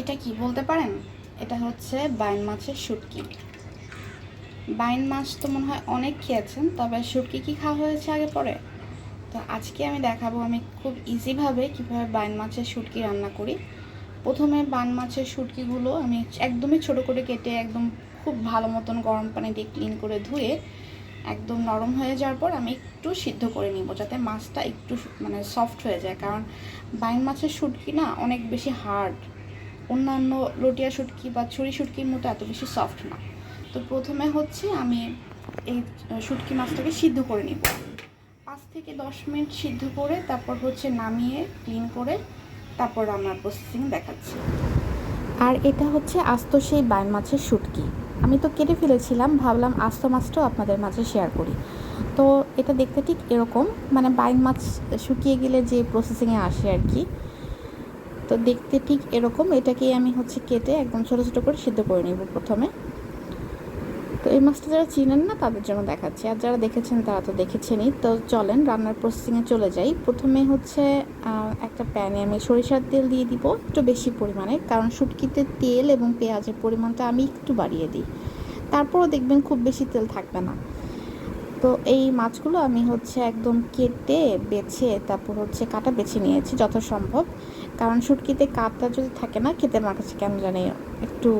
এটা কি বলতে পারেন? এটা হচ্ছে বাইন মাছের শুটকি। বাইন মাছ তো মনে হয় অনেক খেয়েছেন, তবে শুটকি কি খাওয়া হয়েছে আগে পরে? তো আজকে আমি দেখাবো আমি খুব ইজিভাবে কীভাবে বাইন মাছের শুটকি রান্না করি। প্রথমে বান মাছের শুটকিগুলো আমি একদমই ছোট করে কেটে একদম খুব ভালো মতন গরম পানি দিয়ে ক্লিন করে ধুয়ে একদম নরম হয়ে যাওয়ার পর আমি একটু সিদ্ধ করে নিব, যাতে মাছটা একটু মানে সফট হয়ে যায়। কারণ বাইন মাছের শুটকি না অনেক বেশি হার্ড অন্যান্য লটিয়া শুটকি বা ছুরি শুটকির মতো এত বেশি সফট না। তো প্রথমে হচ্ছে আমি এই শুটকি মাছটাকে সিদ্ধ করে নিব। পাঁচ থেকে দশ মিনিট সিদ্ধ করে তারপর হচ্ছে নামিয়ে ক্লিন করে তারপর রান্নার প্রসেসিং দেখাচ্ছি। আর এটা হচ্ছে আস্ত সেই বাইন মাছের শুটকি। আমি তো কেটে ফেলেছিলাম, ভাবলাম আস্ত মাছটাও আপনাদের মাঝে শেয়ার করি। তো এটা দেখতে ঠিক এরকম মানে বাইন মাছ শুকিয়ে গেলে যে প্রসেসিংয়ে আসে আর কি তো দেখতে ঠিক এরকম। এটাকেই আমি হচ্ছে কেটে একদম ছোটো ছোটো করে সিদ্ধ করে নিব প্রথমে। তো এই মাছটা যারা চিনেন না, তাদের জন্য দেখাচ্ছি। আর যারা দেখেছেন, তারা তো দেখেছেনই। তো চলেন, রান্নার প্রসেসিংয়ে চলে যাই। প্রথমে হচ্ছে একটা প্যানে আমি সরিষার তেল দিয়ে দিব একটু বেশি পরিমাণে। কারণ শুটকিতে তেল এবং পেঁয়াজের পরিমাণটা আমি একটু বাড়িয়ে দিই। তারপরও দেখবেন খুব বেশি তেল থাকবে না। তো এই মাছগুলো আমি হচ্ছে একদম কেটে, বেছে, তারপর হচ্ছে কাটা বেছে নিয়েছি যথাসম্ভব কারণ শুটকিতে কাটা যদি থাকে না, খেতে আমার কাছে কেন জানি একটু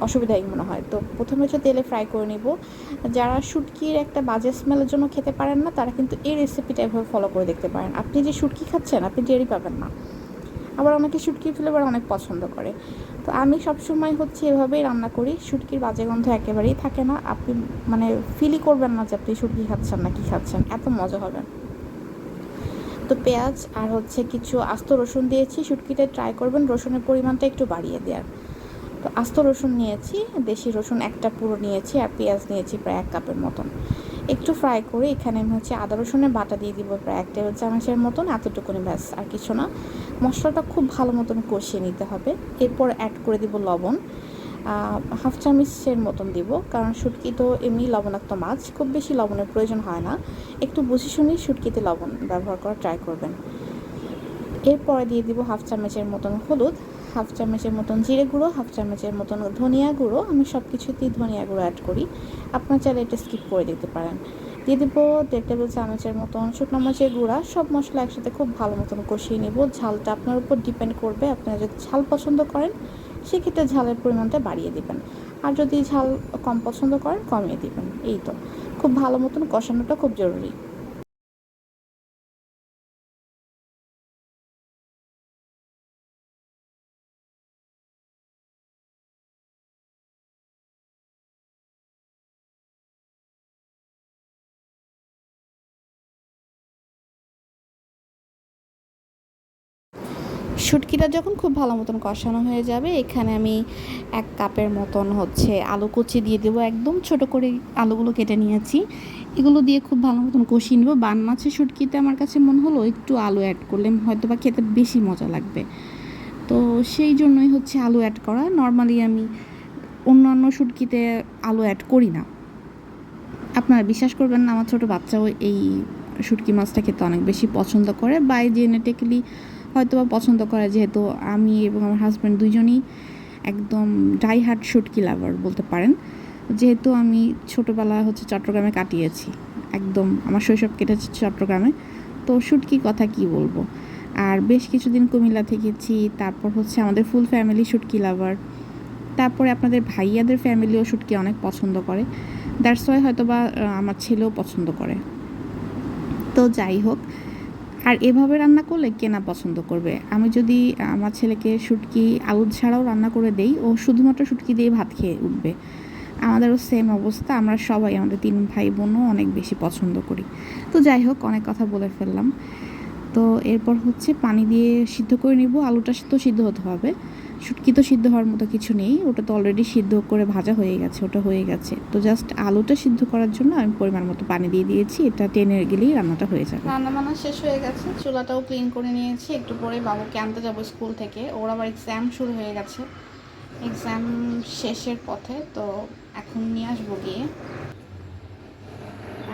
অসুবিধাই মনে হয়। তো প্রথমে হচ্ছে তেলে ফ্রাই করে নিব। যারা শুটকির একটা বাজে স্মেলের জন্য খেতে পারেন না, তারা কিন্তু এই রেসিপিটা এভাবে ফলো করে দেখতে পারেন। আপনি যে শুটকি খাচ্ছেন, আপনি টেরই পাবেন না। আবার অনেকে শুটকি ফ্লেভার অনেক পছন্দ করে। তো আমি সবসময় হচ্ছে এভাবেই রান্না করি। শুটকির বাজে গন্ধ একেবারেই থাকে না। আপনি মানে ফিলই করবেন না যে আপনি শুটকি খাচ্ছেন না কি খাচ্ছেন। এত মজা হবে। তো পেঁয়াজ আর হচ্ছে কিছু আস্ত রসুন দিয়েছি, শুটকিটা ট্রাই করবেন, রসুনের পরিমাণটা একটু বাড়িয়ে দেওয়ার। তো আস্ত রসুন নিয়েছি, দেশি রসুন একটা পুরো নিয়েছি আর পেঁয়াজ নিয়েছি প্রায় এক কাপের মতন। একটু ফ্রাই করে এখানে আমি হচ্ছে আদা রসুনের বাটা দিয়ে দিব প্রায় এক টেবিল চামচের মতন, এতটুকুনি ব্যাস, আর কিছু না। মশলাটা খুব ভালো মতন কষিয়ে নিতে হবে। এরপর অ্যাড করে দিব লবণ। হাফ চামচের মতন দিব, কারণ শুটকি তো এমনি লবণাক্ত মাছ, খুব বেশি লবণের প্রয়োজন হয় না। একটু বুঝে শুনেই শুটকিতে লবণ ব্যবহার করা ট্রাই করবেন। এরপরে দিয়ে দিব হাফ চামচের মতন হলুদ হাফ চামচের মতন জিরে গুঁড়ো হাফ চামচের মতন ধনিয়া গুঁড়ো। আমি সব কিছুতেই ধনিয়া গুঁড়ো অ্যাড করি। আপনার চাইলে এটা স্কিপ করে দিতে পারেন। দিয়ে দেবো দেড় টেবিল চামচের মতন শুকনো মাছের গুঁড়া। সব মশলা একসাথে খুব ভালো মতন কষিয়ে নেব। ঝালটা আপনার উপর ডিপেন্ড করবে। আপনারা যদি ঝাল পছন্দ করেন সেক্ষেত্রে ঝালের পরিমাণটা বাড়িয়ে দেবেন। আর যদি ঝাল কম পছন্দ করেন, কমিয়ে দেবেন। এই তো। খুব ভালো মতন কষানোটা খুব জরুরি। শুটকিটা যখন খুব ভালো মতন কষানো হয়ে যাবে, এখানে আমি এক কাপের মতন হচ্ছে আলু কুচি দিয়ে দেবো। একদম ছোট করে আলুগুলো কেটে নিয়েছি। এগুলো দিয়ে খুব ভালো মতন কষিয়ে নেব। বান মাছের শুটকিতে আমার কাছে মনে হলো একটু আলু অ্যাড করলে হয়তো বা খেতে বেশি মজা লাগবে। তো সেই জন্যই হচ্ছে আলু অ্যাড করা। নর্মালি আমি অন্যান্য শুটকিতে আলু অ্যাড করি না। আপনারা বিশ্বাস করবেন না, আমার ছোটো বাচ্চাও এই শুটকি মাছটা খেতে অনেক বেশি পছন্দ করে। বাই জেনেটিক্যালি হয়তো বা পছন্দ করে যেহেতু আমি এবং আমার হাজব্যান্ড দুজনেই একদম ডাই হার্ট শুটকি লাভার বলতে পারেন। যেহেতু আমি ছোটোবেলা হচ্ছে চট্টগ্রামে কাটিয়েছি, একদম আমার শৈশব কেটেছে চট্টগ্রামে। তো শুটকি কথা কি বলব? আর বেশ কিছুদিন কুমিল্লা থেকেছি, তারপর হচ্ছে আমাদের ফুল ফ্যামিলি শুটকি লাভার তারপরে আপনাদের ভাইয়াদের ফ্যামিলিও শুটকি অনেক পছন্দ করে। দ্যাটস ওয়াই হয়তো বা আমার ছেলেও পছন্দ করে। তো যাই হোক আর এভাবে রান্না করলে কেনা পছন্দ করবে? আমি যদি, আমার ছেলেকে শুটকি আলু ছাড়াও রান্না করে দেই, ও শুধুমাত্র শুটকি দিয়ে ভাত খেয়ে উঠবে। আমাদেরও সেম অবস্থা, আমরা সবাই, আমাদের তিন ভাই বোনও অনেক বেশি পছন্দ করি। তো যাই হোক, অনেক কথা বলে ফেললাম। তো এরপর হচ্ছে পানি দিয়ে সিদ্ধ করে নিব, আলুটা তো সিদ্ধ হতে হবে। শুটকি তো সিদ্ধ হওয়ার মতো কিছু নেই, ওটা তো অলরেডি সিদ্ধ করে ভাজা হয়ে গেছে, ওটা হয়ে গেছে। তো জাস্ট আলুটা সিদ্ধ করার জন্য আমি পরিমাণ মতো পানি দিয়ে দিয়েছি, এটা টেনে গেলেই রান্নাটা হয়ে যাবে। রান্না বান্না শেষ হয়ে গেছে, চুলাটাও ক্লিন করে নিয়েছি, একটু পরে বাবুকে আনতে যাব স্কুল থেকে। ওর আবার এক্সাম শুরু হয়ে গেছে এক্সাম শেষের পথে, তো এখন নিয়ে আসব গিয়ে।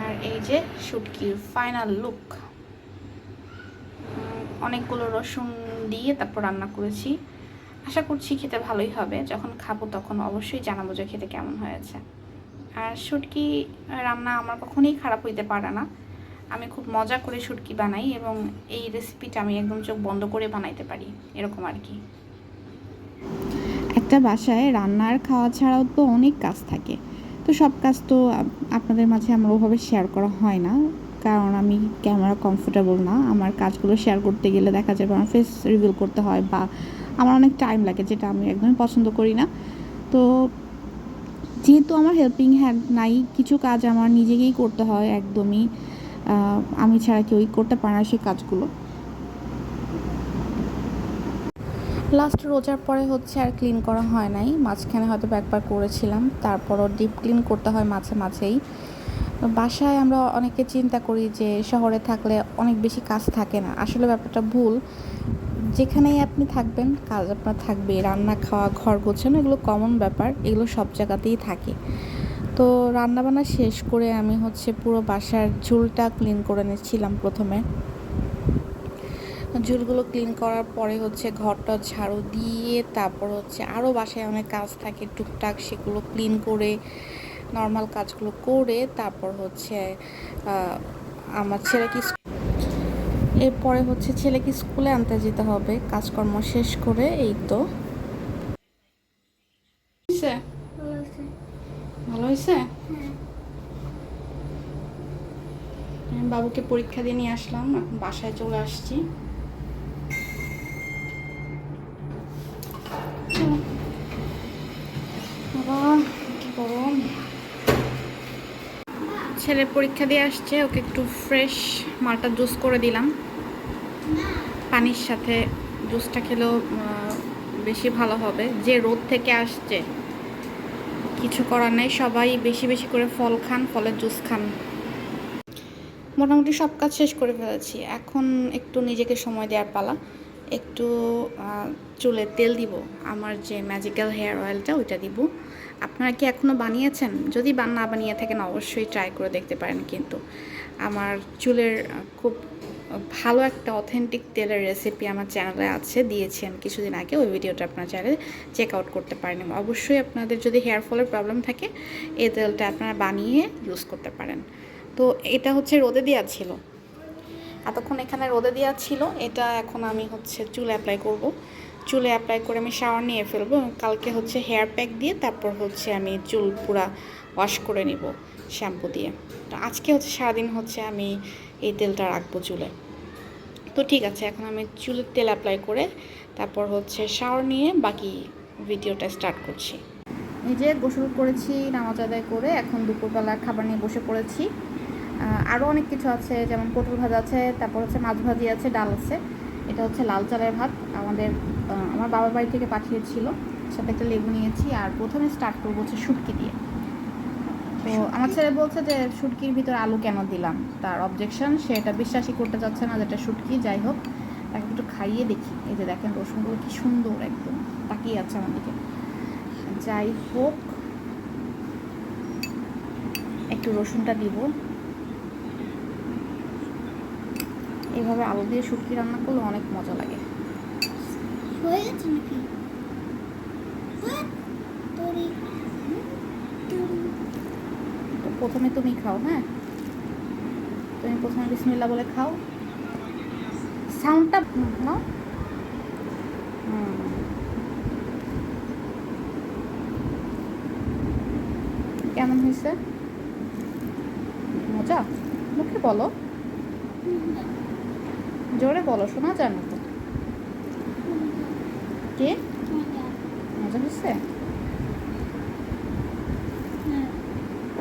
আর এই যে শুটকির ফাইনাল লুক অনেকগুলো রসুন দিয়ে তারপর রান্না করেছি। আশা করছি খেতে ভালোই হবে। যখন খাব তখন অবশ্যই জানাব যে খেতে কেমন হয়েছে। আর শুটকি রান্না আমার কখনোই খারাপ হইতে পারে না। আমি খুব মজা করে শুটকি বানাই এবং এই রেসিপিটা আমি একদম চোখ বন্ধ করে বানাইতে পারি, এরকম আর কি। একটা বাসায় রান্নার খাওয়া ছাড়াও তো অনেক কাজ থাকে। তো সব কাজ তো আপনাদের মাঝে আমার ওভাবে শেয়ার করা হয় না। কারণ আমি ক্যামেরা কমফোর্টেবল না। আমার কাজগুলো শেয়ার করতে গেলে দেখা যাবে আমার ফেস রিভিল করতে হয় বা আমার অনেক টাইম লাগে, যেটা আমি একদমই পছন্দ করি না। তো যেহেতু আমার হেল্পিং হ্যান্ড নাই, কিছু কাজ আমার নিজেকেই করতে হয় একদমই। আমি ছাড়া কেউই করতে পারে না সেই কাজগুলো। লাস্ট রোজার পরে হচ্ছে আর ক্লিন করা হয় নাই। মাঝখানে হয়তো একবার করেছিলাম, তারপরও ডিপ ক্লিন করতে হয় মাঝে মাঝেই। বাসায় আমরা অনেকে চিন্তা করি যে শহরে থাকলে অনেক বেশি কাজ থাকে না। আসলে ব্যাপারটা ভুল। যেখানেই আপনি থাকবেন, কাজ আপনার থাকবে রান্না খাওয়া, ঘর গোছানো, এগুলো কমন ব্যাপার, এগুলো সব জায়গাতেই থাকে। তো রান্নাবান্না শেষ করে আমি হচ্ছে পুরো বাসার ঝুলটা ক্লিন করে নিচ্ছিলাম প্রথমে। ঝুলগুলো ক্লিন করার পরে হচ্ছে ঘরটা ঝাড়ু দিয়ে তারপর হচ্ছে আরও বাসায় অনেক কাজ থাকে, টুকটাক সেগুলো ক্লিন করে নর্মাল কাজগুলো করে তারপর হচ্ছে আমার ছেলেকে স্কু- এরপরে হচ্ছে ছেলেকে স্কুলে আনতে যেতে হবে। কাজকর্ম শেষ করে এই তো। ভালো হয়েছে। বাবুকে পরীক্ষা দিয়ে নিয়ে আসলাম এখন বাসায় চলে আসছি চলো। বাবা কি গরম ছেলে পরীক্ষা দিয়ে আসছে, ওকে একটু ফ্রেশ মালটা জুস করে দিলাম। পানির সাথে জুসটা খেলেও বেশি ভালো হবে। যে রোদ থেকে আসছে, কিছু করার নেই, সবাই বেশি বেশি করে ফল খান, ফলের জুস খান। মোটামুটি সব কাজ শেষ করে ফেলেছি। এখন একটু নিজেকে সময় দেওয়ার পালা। একটু চুলে তেল দিব। আমার যে ম্যাজিক্যাল হেয়ার অয়েলটা ওইটা দিব। আপনারা কি এখনও বানিয়েছেন? যদি না বানিয়ে থাকেন, অবশ্যই ট্রাই করে দেখতে পারেন কিন্তু। আমার চুলের খুব ভালো একটা অথেন্টিক তেলের রেসিপি আমার চ্যানেলে আছে, দিয়েছি আমি কিছুদিন আগে। ওই ভিডিওটা আপনার চ্যানেলে চেক আউট করতে পারেন অবশ্যই আপনাদের যদি হেয়ার ফলের প্রবলেম থাকে, এই তেলটা আপনারা বানিয়ে ইউজ করতে পারেন। তো এটা হচ্ছে রোদে দেওয়া ছিল। এতক্ষণ এখানে রোদে দেওয়া ছিল, এটা এখন আমি হচ্ছে চুলে অ্যাপ্লাই করব। চুলে অ্যাপ্লাই করে আমি শাওয়ার নিয়ে ফেলব এবং কালকে হচ্ছে হেয়ার প্যাক দিয়ে তারপর হচ্ছে আমি চুল পুরা ওয়াশ করে নিব শ্যাম্পু দিয়ে। তো আজকে হচ্ছে সারাদিন হচ্ছে আমি এই তেলটা রাখব চুলে। তো ঠিক আছে, এখন আমি চুলের তেল অ্যাপ্লাই করে তারপর হচ্ছে শাওয়ার নিয়ে বাকি ভিডিওটা স্টার্ট করছি। যে গোসল করেছি, নামাজ আদায় করে এখন দুপুরবেলা খাবার নিয়ে বসে পড়েছি। আরও অনেক কিছু আছে যেমন পটল ভাজা আছে তারপর হচ্ছে মাছ ভাজি আছে ডাল আছে। এটা হচ্ছে লাল চালের ভাত। আমাদের আমার বাবার বাড়ি থেকে পাঠিয়েছিল। সাথে একটা লেবু নিয়েছি আর প্রথমে স্টার্ট করব হচ্ছে শুটকি দিয়ে। তো আমার ছেলে বলছে যে শুটকির ভিতরে আলু কেন দিলাম? তার অবজেকশন সে এটা বিশ্বাসই করতে চাচ্ছে না যেটা শুটকি। যাই হোক তাকে একটু খাইয়ে দেখি। এই যে দেখেন রসুনগুলো কি সুন্দর একদম তাকিয়ে আছে আমার দিকে। যাই হোক একটু রসুনটা দিব। এইভাবে আলু দিয়ে শুটকি রান্না করলে অনেক মজা লাগে। হয়ে গেছে নাকি? তো প্রথমে তুমি খাও হ্যাঁ? তুমি প্রথমে বিসমিল্লা বলে খাও। সাউন্ডটা নাও। কেমন হয়েছে? মজা? মুখে বলো। জোরে বলো, শোনা যায় না কে? মজা হচ্ছে?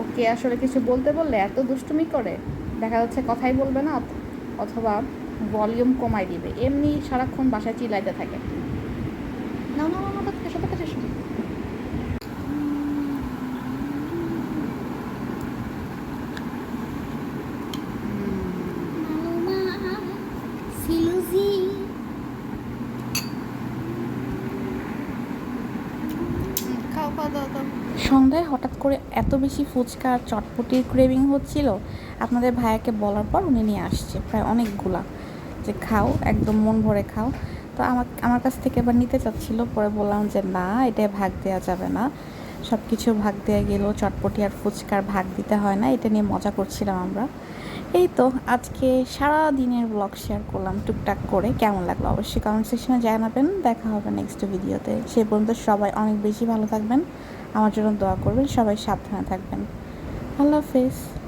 ওকে আসলে কিছু বলতে বললে এত দুষ্টুমি করে, দেখা যাচ্ছে কথাই বলবে না, অথবা ভলিউম কমাই দিবে। এমনি সারাক্ষণ বাসায় চিলাইতে থাকে। না না করে এত বেশি ফুচকা আর চটপটির ক্রেভিং হচ্ছিল, আপনাদের ভাইয়াকে বলার পর উনি নিয়ে আসছে, প্রায় অনেকগুলা। যে খাও, একদম মন ভরে খাও। তো আমার আমার কাছ থেকে এবার নিতে চাচ্ছিল, পরে বললাম যে না এটা ভাগ দেওয়া যাবে না। সব কিছু ভাগ দেওয়া গেলেও চটপটি আর ফুচকার ভাগ দিতে হয় না, এটা নিয়ে মজা করছিলাম আমরা। এই তো, আজকে সারা দিনের ব্লগ শেয়ার করলাম টুকটাক করে। কেমন লাগল অবশ্যই কমেন্ট সেকশনে জানাবেন। দেখা হবে নেক্সট ভিডিওতে সে পর্যন্ত সবাই অনেক বেশি ভালো থাকবেন। আমার জন্য দোয়া করবেন, সবাই সাবধানে থাকবেন। আল্লাহ হাফেজ।